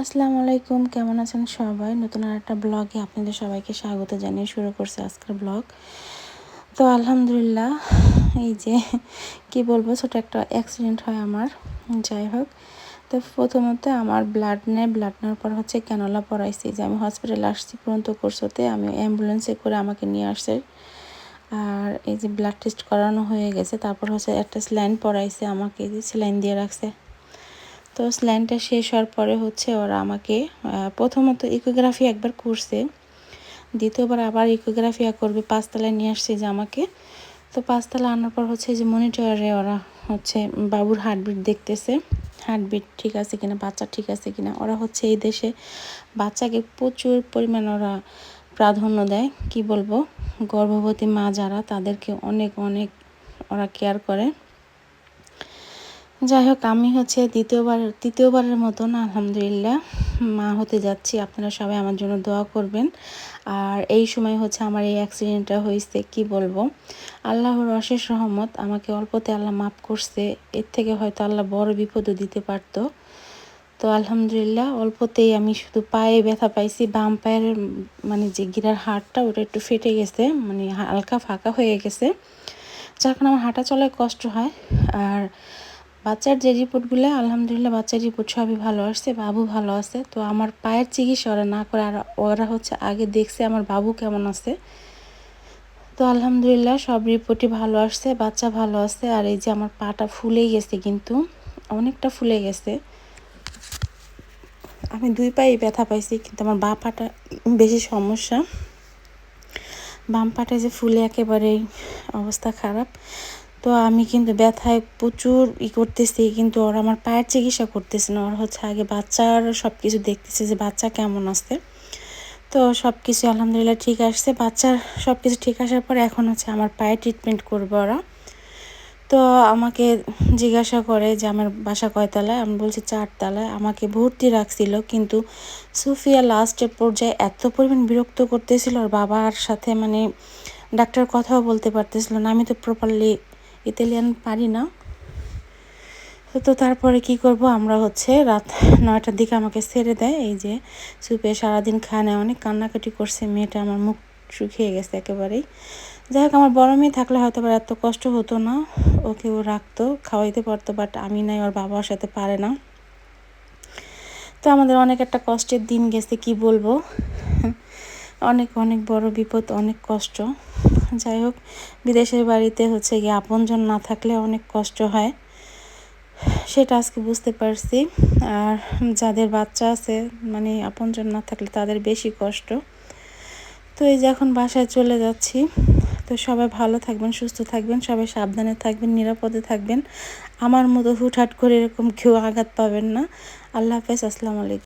আসসালামু আলাইকুম, কেমন আছেন সবাই? নতুন আর একটা ব্লগে আপনাদের সবাইকে স্বাগত জানিয়ে শুরু করছে আজকের ব্লগ। তো আলহামদুলিল্লাহ, এই যে কি বলব, ছোট একটা অ্যাক্সিডেন্ট হয় আমার। যাই হোক, তো প্রথমত আমার ব্লাড নেয় ব্লাড নেওয়ার পর হচ্ছে ক্যানোলা পড়াইছি যে আমি হসপিটালে আসছি পর্যন্ত করছোতে আমি অ্যাম্বুলেন্সে করে আমাকে নিয়ে আসছে। আর এই যে ব্লাড টেস্ট করানো হয়ে গেছে, তারপর হচ্ছে একটা স্ল্যান পড়াইছে আমাকে যে স্যালাইন দিয়ে রাখছে। তো স্ল্যানটা শেষ হওয়ার পরে হচ্ছে ওরা আমাকে প্রথমত ইকোগ্রাফি একবার করছে। দ্বিতীয়বার আবার ইকোগ্রাফি করবে, পাঁচতলায় নিয়ে আসছে যে আমাকে। তো পাঁচতলা আনার পর হচ্ছে যে মনিটরে ওরা হচ্ছে বাবুর হার্টবিট দেখতেছে। হার্টবিট ঠিক আছে কিনা, বাচ্চা ঠিক আছে কিনা, ওরা হচ্ছে এই দেশে বাচ্চাকে প্রচুর পরিমাণ ওরা প্রাধান্য দেয়। কি বলব? গর্ভবতী মা যারা, তাদেরকে অনেক অনেক ওরা কেয়ার করে। যাই হোক আমি হচ্ছে দ্বিতীয়বার, তৃতীয়বারের মতন আলহামদুলিল্লাহ মা হতে যাচ্ছি। আপনারা সবাই আমার জন্য দোয়া করবেন। আর এই সময় হচ্ছে আমার এই অ্যাক্সিডেন্টটা হয়েছে, কি বলব? আল্লাহর অশেষ রহমত, আমাকে অল্পতে আল্লাহ মাফ করছে। এর থেকে হয়তো আল্লাহ বড় বিপদও দিতে পারতো। তো আলহামদুলিল্লাহ, অল্পতেই আমি শুধু পায়ে ব্যথা পাইছি, বাম পায়ের মানে যে গিরার হাড়টা, ওটা একটু ফেটে গেছে মানে হালকা ফাঁকা হয়ে গেছে। যার কারণে আমার হাঁটা চলায় কষ্ট হয়। আর বাচ্চার যে রিপোর্টগুলো, আলহামদুলিল্লাহ বাচ্চার রিপোর্ট সবই ভালো আসছে, বাবু ভালো আছে। তো আমার পায়ের চিকিৎসা ওরা না করে, আর ওরা হচ্ছে আগে দেখছে আমার বাবু কেমন আছে। তো আলহামদুলিল্লাহ সব রিপোর্টই ভালো আসছে, বাচ্চা ভালো আছে, আর এই যে আমার পাটা ফুলে গেছে কিন্তু, অনেকটা ফুলে গেছে। আমি দুই পায়ে ব্যথা পাইছি, কিন্তু আমার বা পাটা বেশি সমস্যা। বাম পাটা যে ফুলে একেবারেই অবস্থা খারাপ। তো আমি কিন্তু ব্যথায় প্রচুর ই করতেছি, কিন্তু ওরা আমার পায়ের চিকিৎসা করতেছে না। ওরা হচ্ছে আগে বাচ্চার সব কিছু দেখতেছে যে বাচ্চা কেমন আসছে তো সব কিছু আলহামদুলিল্লাহ ঠিক আসছে। বাচ্চার সব কিছু ঠিক আসার পর এখন হচ্ছে আমার পায়ে ট্রিটমেন্ট করবে ওরা। তো আমাকে জিজ্ঞাসা করে যে আমার বাসা কয়তলায় আমি বলছি চারতলায় আমাকে ভর্তি রাখছিল, কিন্তু সুফিয়া লাস্টের পর্যায়ে এত পরিমাণ বিরক্ত করতেছিল। ওর বাবার সাথে মানে ডাক্তার কথাও বলতে পারতেছিল না। আমি তো প্রপারলি ইতালিয়ান পারি না। তো তারপরে কি করব? আমরা হচ্ছে রাত নয়টার দিকে আমাকে ছেড়ে দেয়। এই যে সুপে সারাদিন খায় না, অনেক কান্নাকাটি করছে। মেয়েটা আমার মুখ শুকিয়ে গেছে একেবারেই। যাই হোক, আমার বড় মেয়ে থাকলে হয়তো বা এত কষ্ট হতো না। ওকে ও রাখতো, খাওয়াইতে পারতো বাট আমি নাই, ওর বাবার সাথে পারে না। তো আমাদের অনেক একটা কষ্টের দিন গেছে, কি বলব? অনেক অনেক বড় বিপদ, অনেক কষ্ট। যাই হোক, বিদেশের বাড়িতে হচ্ছে গিয়ে আপনজন না থাকলে অনেক কষ্ট হয়। সেটা আজকে বুঝতে পারছি। আর যাদের বাচ্চা আছে মানে আপনজন না থাকলে তাদের বেশি কষ্ট। তো এই যে এখন বাসায় চলে যাচ্ছি। তো সবাই ভালো থাকবেন, সুস্থ থাকবেন, সবাই সাবধানে থাকবেন, নিরাপদে থাকবেন। আমার মতো হুটহাট করে এরকম কেউ আঘাত পাবেন না। আল্লাহ হাফেজ, আসসালামু আলাইকুম।